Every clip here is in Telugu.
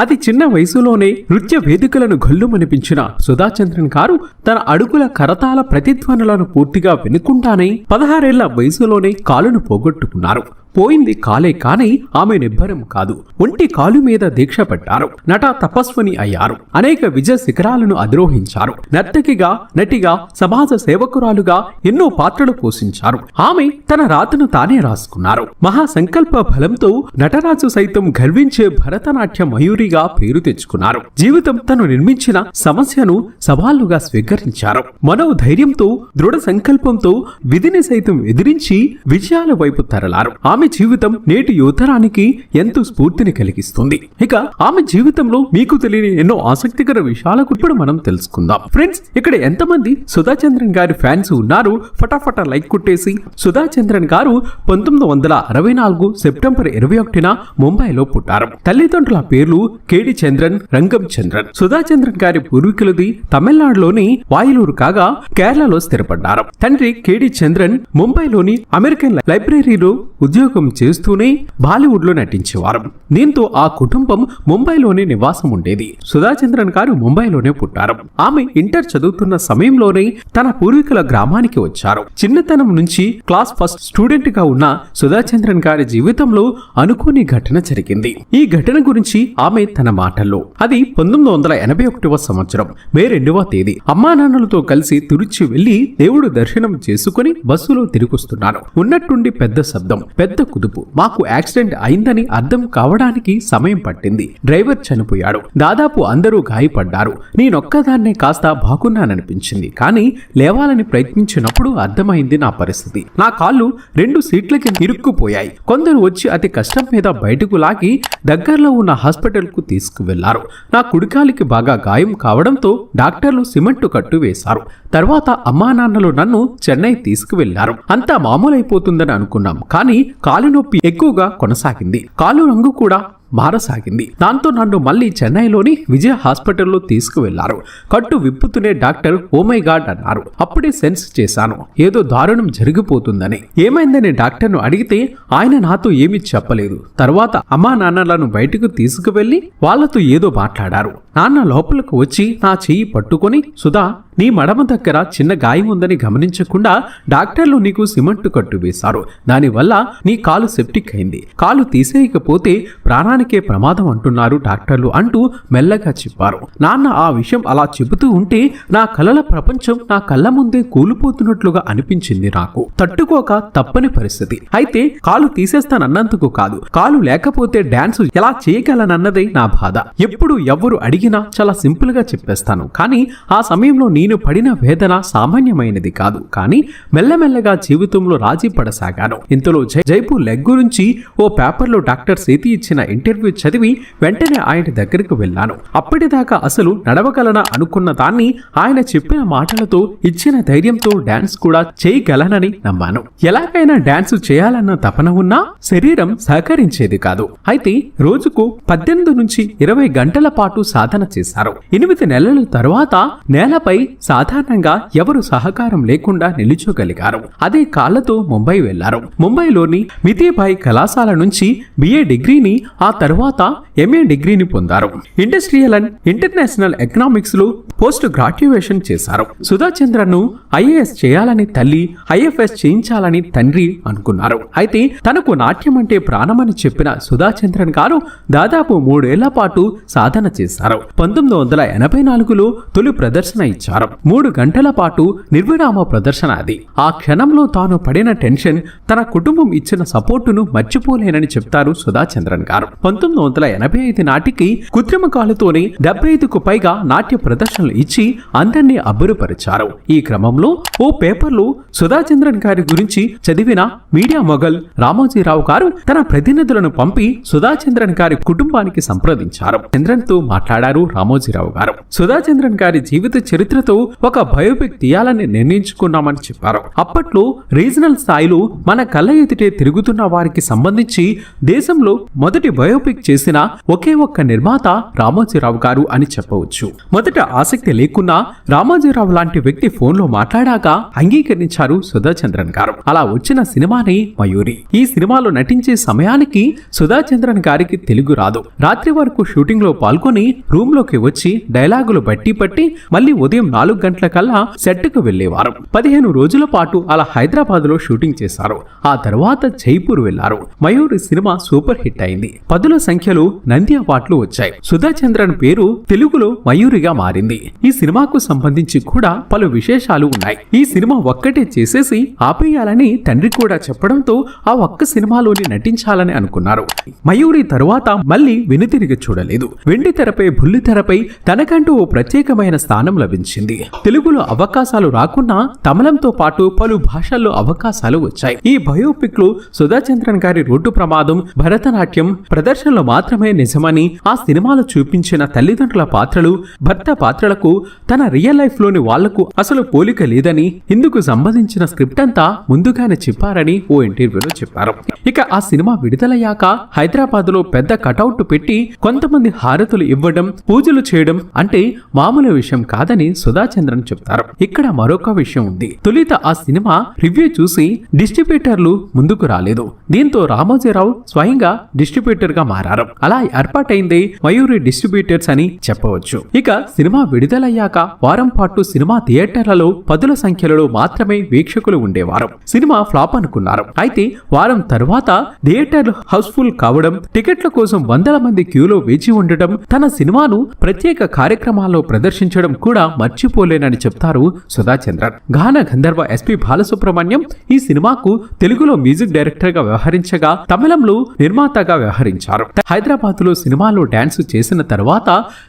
అతి చిన్న వయసులోనే నృత్య వేదికలను గల్లుమనిపించిన సుధాచంద్రన్ గారు తన అడుగుల కరతాల ప్రతిధ్వనులను పూర్తిగా వినుకుంటానే పదహారేళ్ళ వయసులోనే కాలును పోగొట్టుకున్నారు. పోయింది కాలే కాని ఆమె నిబ్బరం కాదు. ఒంటి కాలు మీద దీక్ష పట్టారు. నట తపస్విని అయ్యారు. అనేక విజయ శిఖరాలను అధిరోహించారు. నర్తకిగా నటిగా సమాజ సేవకురాలుగా ఎన్నో పాత్రలు పోషించారు. ఆమె తన రాతను తానే రాసుకున్నారు. మహాసంకల్ప బలంతో నటరాజు సైతం గర్వించే భరతనాట్య మయూరిగా పేరు తెచ్చుకున్నారు. జీవితం తను నిర్మించిన సమస్యను సవాళ్ళుగా స్వీకరించారు. మనోధైర్యంతో దృఢ సంకల్పంతో విధిని సైతం ఎదిరించి విజయాల వైపు తరలారు. ఆమె జీవితం నేటి యువతరానికి ఎంతో స్ఫూర్తిని కలిగిస్తుంది. ఇక ఆమె జీవితంలో మీకు తెలియని ఎన్నో ఆసక్తికర విషయాలకు ఇప్పుడు మనం తెలుసుకుందాం. ఫ్రెండ్స్ ఇక్కడ ఎంతమంది సుధా చంద్రన్ గారి ఫ్యాన్స్ ఉన్నారు? ఫటాఫట లైక్ కొట్టేసి సుధాచంద్రన్ గారు పంతొమ్మిది వందల అరవై నాలుగు సెప్టెంబర్ ఇరవై ఒకటిన ముంబైలో పుట్టారు. తల్లిదండ్రుల పేర్లు కేడి చంద్రన్ రంగం చంద్రన్. సుధా చంద్రన్ గారి పూర్వీకులది తమిళనాడులోని వాయులూరు కాగా కేరళలో స్థిరపడ్డారు. తండ్రి కేడి చంద్రన్ ముంబైలోని అమెరికన్ లైబ్రరీలో ఉద్యోగం ఉద్యోగం చేస్తూనే బాలీవుడ్లో నటించేవారు. దీంతో ఆ కుటుంబం ముంబైలోనే నివాసం ఉండేది. సుధాచంద్రన్ గారు ముంబైలోనే పుట్టారు. ఆమె ఇంటర్ చదువుతున్న సమయంలోనే తన పూర్వీకుల గ్రామానికి వచ్చారు. చిన్నతనం నుంచి క్లాస్ ఫస్ట్ స్టూడెంట్గా ఉన్న సుధాచంద్రన్ గారి జీవితంలో అనుకోని ఘటన జరిగింది. ఈ ఘటన గురించి ఆమె తన మాటల్లో అది పంతొమ్మిది వందల ఎనభై ఒకటవ సంవత్సరం మే రెండవ తేదీ. అమ్మా నాన్నలతో కలిసి తిరుచి వెళ్ళి దేవుడు దర్శనం చేసుకుని బస్సులో తిరిగొస్తున్నాను ఉన్నట్టుండి పెద్ద శబ్దం పెద్ద కుదుపు. మాకు యాక్సిడెంట్ అయిందని అర్థం కావడానికి సమయం పట్టింది. డ్రైవర్ చనిపోయాడు. దాదాపు అందరూ గాయపడ్డారు. నేనొక్కదాన్నే కాస్త బాగున్నాననిపించింది. కానీ లేవాలని ప్రయత్నించినప్పుడు అర్థమైంది నా పరిస్థితి. నా కాళ్ళు రెండు సీట్లకి ఇరుక్కుపోయాయి. కొందరు వచ్చి అతి కష్టం మీద బయటకు లాగి దగ్గరలో ఉన్న హాస్పిటల్కు తీసుకువెళ్ళారు. నా కుడికాలికి బాగా గాయం కావడంతో డాక్టర్లు సిమెంట్ కట్టు వేశారు. తర్వాత అమ్మా నాన్నలు నన్ను చెన్నై తీసుకువెళ్ళారు. అంతా మామూలైపోతుందని అనుకున్నాం. కానీ కాలు నొప్పి ఎక్కువగా కొనసాగింది. కాలు రంగు కూడా మారసాగింది. దాంతో నన్ను మళ్ళీ చెన్నైలోని విజయ హాస్పిటల్లో తీసుకువెళ్ళారు. కట్టు విప్పుతూనే డాక్టర్ ఓ గాడ్ అన్నారు. అప్పుడే సెన్స్ చేశాను. ఏదో దారుణం జరిగిపోతుందని. ఏమైందని డాక్టర్ను అడిగితే ఆయన నాతో ఏమీ చెప్పలేదు. తర్వాత అమ్మా నాన్నలను బయటకు తీసుకువెళ్ళి వాళ్ళతో ఏదో మాట్లాడారు. నాన్న లోపలకు వచ్చి నా చెయ్యి పట్టుకొని సుధా నీ మడమ దగ్గర చిన్న గాయం ఉందని గమనించకుండా డాక్టర్లు నీకు సిమెంట్ కట్టు వేశారు. దానివల్ల నీ కాలు సెప్టిక్ అయింది. కాలు తీసేయకపోతే ప్రాణానికే ప్రమాదం అంటున్నారు డాక్టర్లు అంటూ మెల్లగా చెప్పారు. నాన్న ఆ విషయం అలా చెబుతూ ఉంటే నా కలల ప్రపంచం నా కళ్ళ ముందే కూలిపోతున్నట్లుగా అనిపించింది నాకు. తట్టుకోక తప్పని పరిస్థితి. అయితే కాలు తీసేస్తానన్నందుకు కాదు. కాలు లేకపోతే డాన్స్ ఎలా చేయగలనన్నదే నా బాధ. ఎప్పుడు ఎవ్వరు అడిగినా చాలా సింపుల్గా చెప్పేస్తాను. కానీ ఆ సమయంలో నేను పడిన వేదన సామాన్యమైనది కాదు కానీ మెల్లమెల్లగా జీవితంలో రాజీ పడసాగాను. ఇంతలో జై- జైపూర్ లెగ్ గురించి ఓ పేపర్లో డాక్టర్ సేతి ఇచ్చిన ఇంటర్వ్యూ చదివి వెంటనే ఆయన దగ్గరకు వెళ్ళాను. అప్పటిదాకా అసలు నడవగలనా అనుకున్న దాన్ని ఆయన చెప్పిన మాటలతో ఇచ్చిన ధైర్యంతో డాన్స్ కూడా చేయగలనని నమ్మాను. ఎలాగైనా డాన్స్ చేయాలన్న తపన ఉన్నా శరీరం సహకరించేది కాదు. అయితే రోజుకు పద్దెనిమిది నుంచి ఇరవై గంటల పాటు సాధన చేశారు. ఎనిమిది నెలల తరువాత నేలపై సాధారణంగా ఎవరు సహకారం లేకుండా నిలుచోగలిగారు. అదే కాళ్ళతో ముంబై వెళ్ళారు. ముంబైలోని మితీబాయి కళాశాల నుంచి బిఏ డిగ్రీని ఆ తర్వాత ఎంఏ డిగ్రీని పొందారు. ఇండస్ట్రియల్ అండ్ ఇంటర్నేషనల్ ఎకనామిక్స్లో పోస్ట్ గ్రాడ్యుయేషన్ చేశారు. సుధా చంద్రను ఐఏఎస్ చేయాలని తల్లి ఐఎఫ్ఎస్ చేయించాలని తండ్రి అనుకున్నారు. అయితే తనకు నాట్యం అంటే ప్రాణమని చెప్పిన సుధా చంద్రన్ గారు దాదాపు మూడేళ్ళ పాటు సాధన చేశారు. పంతొమ్మిది వందల ఎనభై నాలుగులో తొలి ప్రదర్శన ఇచ్చారు. మూడు గంటల పాటు నిర్విరామ ప్రదర్శన అది. ఆ క్షణంలో తాను పడిన టెన్షన్ తన కుటుంబం ఇచ్చిన సపోర్టును మర్చిపోలేనని చెప్తారు సుధాచంద్రన్ గారు. పంతొమ్మిది వందల ఎనభై ఐదు నాటికి కృత్రిమ కాలుతోనే డెబ్బై ఐదుకు పైగా నాట్య ప్రదర్శనలు ఇచ్చి అందరినీ అబ్బురుపరిచారు. ఈ క్రమంలో ఓ పేపర్లో సుధాచంద్రన్ గారి గురించి చదివిన మీడియా మొగల్ రామోజీరావు గారు తన ప్రతినిధులను పంపి సుధాచంద్రన్ గారి కుటుంబానికి సంప్రదించారు. చంద్రన్తో మాట్లాడారు రామోజీరావు గారు. సుధాచంద్రన్ గారి జీవిత చరిత్రతో చేస్తూ ఒక బయోపిక్ తీయాలని నిర్ణయించుకున్నామని చెప్పారు. అప్పట్లో రీజనల్ స్థాయిలో మన కళ్ళ ఎదుటే తిరుగుతున్న వారికి సంబంధించి దేశంలో మొదటి బయోపిక్ చేసిన ఒకే ఒక్క నిర్మాత రామోజీరావు గారు అని చెప్పవచ్చు. మొదట ఆసక్తి లేకున్నా రామోజీరావు లాంటి వ్యక్తి ఫోన్లో మాట్లాడాక అంగీకరించారు సుధాచంద్రన్ గారు. అలా వచ్చిన సినిమాని మయూరి. ఈ సినిమాలో నటించే సమయానికి సుధాచంద్రన్ గారికి తెలుగు రాదు. రాత్రి వరకు షూటింగ్లో పాల్గొని రూమ్లోకి వచ్చి డైలాగులు బట్టి పట్టి మళ్ళీ ఉదయం నాలుగు గంటల కల్లా సెట్కు వెళ్ళేవారు పదిహేను రోజుల పాటు అలా హైదరాబాద్లో షూటింగ్ చేశారు. ఆ తర్వాత జైపూర్ వెళ్ళారు మయూరి సినిమా సూపర్ హిట్ అయింది. పదుల సంఖ్యలో నంది అవార్డులు వచ్చాయి. సుధా చంద్రన్ పేరు తెలుగులో మయూరిగా మారింది. ఈ సినిమాకు సంబంధించి కూడా పలు విశేషాలు ఉన్నాయి. ఈ సినిమా ఒక్కటే చేసేసి ఆపేయాలని తండ్రి కూడా చెప్పడంతో ఆ ఒక్క సినిమాలోని నటించాలని అనుకున్నారు. మయూరి తరువాత మళ్ళీ వెనుతిరిగి చూడలేదు. వెండి తెరపై బుల్లి తెరపై తనకంటూ ఓ ప్రత్యేకమైన స్థానం లభించింది. తెలుగులో అవకాశాలు రాకున్నా తమిళంతో పాటు పలు భాషల్లో అవకాశాలు వచ్చాయి. ఈ బయోపిక్లో సుధాచంద్రన్ గారి రోడ్డు ప్రమాదం భరతనాట్యం ప్రదర్శనలో మాత్రమే నిజమని ఆ సినిమాలో చూపించిన తల్లిదండ్రుల పాత్రలు భర్త పాత్రలకు తన రియల్ లైఫ్లోని వాళ్ళకు అసలు పోలిక లేదని ఇందుకు సంబంధించిన స్క్రిప్ట్ అంతా ముందుగానే చెప్పారని ఓ ఇంటర్వ్యూలో చెప్పారు. ఇక ఆ సినిమా విడుదలయ్యాక హైదరాబాద్లో పెద్ద కటౌట్ పెట్టి కొంతమంది హారతులు ఇవ్వడం పూజలు చేయడం అంటే మామూలు విషయం కాదని సుధా సుధాచంద్రన్ చెప్తారు. ఇక్కడ మరొక విషయం ఉంది. తొలిత ఆ సినిమా రివ్యూ చూసి డిస్ట్రిబ్యూటర్లు ముందుకు రాలేదు. దీంతో రామోజీరావు స్వయంగా డిస్ట్రిబ్యూటర్గా మారారు. అలా ఏర్పాటైంది మయూరి డిస్ట్రిబ్యూటర్స్ అని చెప్పవచ్చు. ఇక సినిమా విడుదలయ్యాక వారం పాటు సినిమా థియేటర్లలో పదుల సంఖ్యలో మాత్రమే వీక్షకులు ఉండేవారు. సినిమా ఫ్లాప్ అనుకున్నారు. అయితే వారం తర్వాత థియేటర్లు హౌస్ఫుల్ కావడం టికెట్ల కోసం వందల మంది క్యూలో వేచి ఉండటం తన సినిమాను ప్రత్యేక కార్యక్రమాల్లో ప్రదర్శించడం కూడా మర్చిపోలేనని చెప్తారు సుధాచంద్రన్. గాన గంధర్వ ఎస్పి బాలసుబ్రహ్మణ్యం ఈ సినిమాకు తెలుగులో మ్యూజిక్ డైరెక్టర్గా వ్యవహరించగా తమిళంలో నిర్మాతగా వ్యవహరించారు. హైదరాబాద్లో సినిమాలో డాన్స్ చేసిన తర్వాత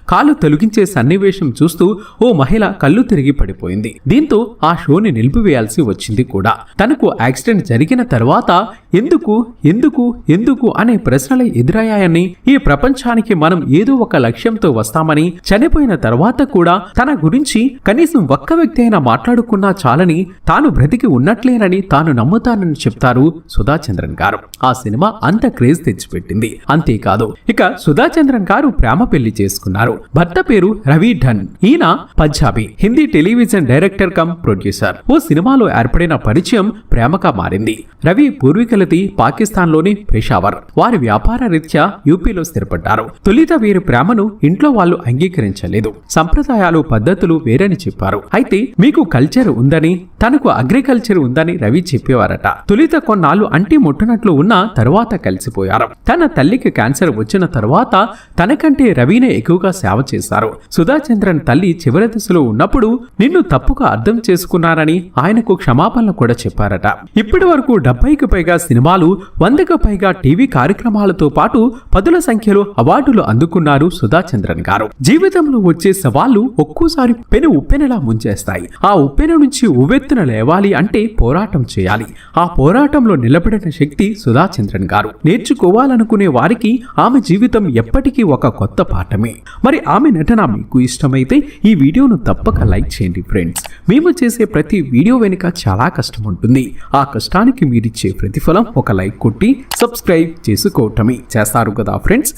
కాలు తొలగించే సన్నివేశం చూస్తూ ఓ మహిళ కళ్ళు తిరిగి పడిపోయింది. దీంతో ఆ షోని నిలిపివేయాల్సి వచ్చింది కూడా. తనకు యాక్సిడెంట్ జరిగిన తర్వాత ఎందుకు ఎందుకు ఎందుకు అనే ప్రశ్నలు ఎదురయ్యాయని ఈ ప్రపంచానికి మనం ఏదో ఒక లక్ష్యంతో వస్తామని చనిపోయిన తర్వాత కూడా తన గురించి కనీసం ఒక్క వ్యక్తి అయినా మాట్లాడుకున్నా చాలని తాను బ్రతికి ఉన్నట్లేనని తాను నమ్ముతానని చెప్తారు సుధాచంద్రన్ గారు. ఆ సినిమా అంత క్రేజ్ తెచ్చిపెట్టింది. అంతేకాదు ఇక సుధాచంద్రన్ గారు ప్రేమ పెళ్ళి చేసుకున్నారు. భర్త పేరు రవి ఢన్ ఈయన Punjabi Hindi television director cum producer. ఓ సినిమాలో ఏర్పడిన పరిచయం ప్రేమగా మారింది. రవి పూర్వీకులది పాకిస్తాన్లోని పెషావర్. వారి వ్యాపార రీత్యా యూపీలో స్థిరపడ్డారు. తొలిత వీరి ప్రేమను ఇంట్లో వాళ్ళు అంగీకరించలేదు. సంప్రదాయాలు పద్ధతులు వేరని చెప్పారు. అయితే మీకు కల్చర్ ఉందని తనకు అగ్రికల్చర్ ఉందని రవి చెప్పేవారట. తొలిత కొన్నాళ్ళు అంటి ముట్టనట్లు ఉన్న తరువాత కలిసిపోయారు. తన తల్లికి క్యాన్సర్ వచ్చిన తరువాత తనకంటే రవినే ఎక్కువగా సేవ చేశారు. సుధాచంద్రన్ తల్లి చివరి దశలో ఉన్నప్పుడు నిన్ను తప్పుగా అర్థం చేసుకున్నారని ఆయనకు క్షమాపణలు కూడా చెప్పారట. ఇప్పటి వరకు డెబ్బైకి పైగా సినిమాలు వందకు పైగా టీవీ కార్యక్రమాలతో పాటు పదుల సంఖ్యలో అవార్డులు అందుకున్నారు సుధాచంద్రన్ గారు. జీవితంలో వచ్చే సవాళ్ళు ఒక్కోసారి పెను ఉప్పెనలా ముంచేస్తాయి. ఆ ఉప్పెన నుంచి ఉవ్వెత్తున లేవాలి అంటే పోరాటం చేయాలి. ఆ పోరాటంలో నిలబడిన శక్తి సుధాచంద్రన్ గారు. నేర్చుకోవాలనుకునే వారికి ఆమె జీవితం ఎప్పటికీ ఒక కొత్త పాఠమే. మరి ఆమె నటన మీకు ఇష్టమైతే ఈ వీడియోను తప్పక లైక్ చేయండి ఫ్రెండ్స్. మేము చేసే ప్రతి వీడియో వెనుక చాలా కష్టం ఉంటుంది. ఆ కష్టానికి మీరిచ్చే ప్రతిఫలం ఒక లైక్ కొట్టి సబ్స్క్రైబ్ చేసుకోవటమే. చేస్తారు కదా ఫ్రెండ్స్?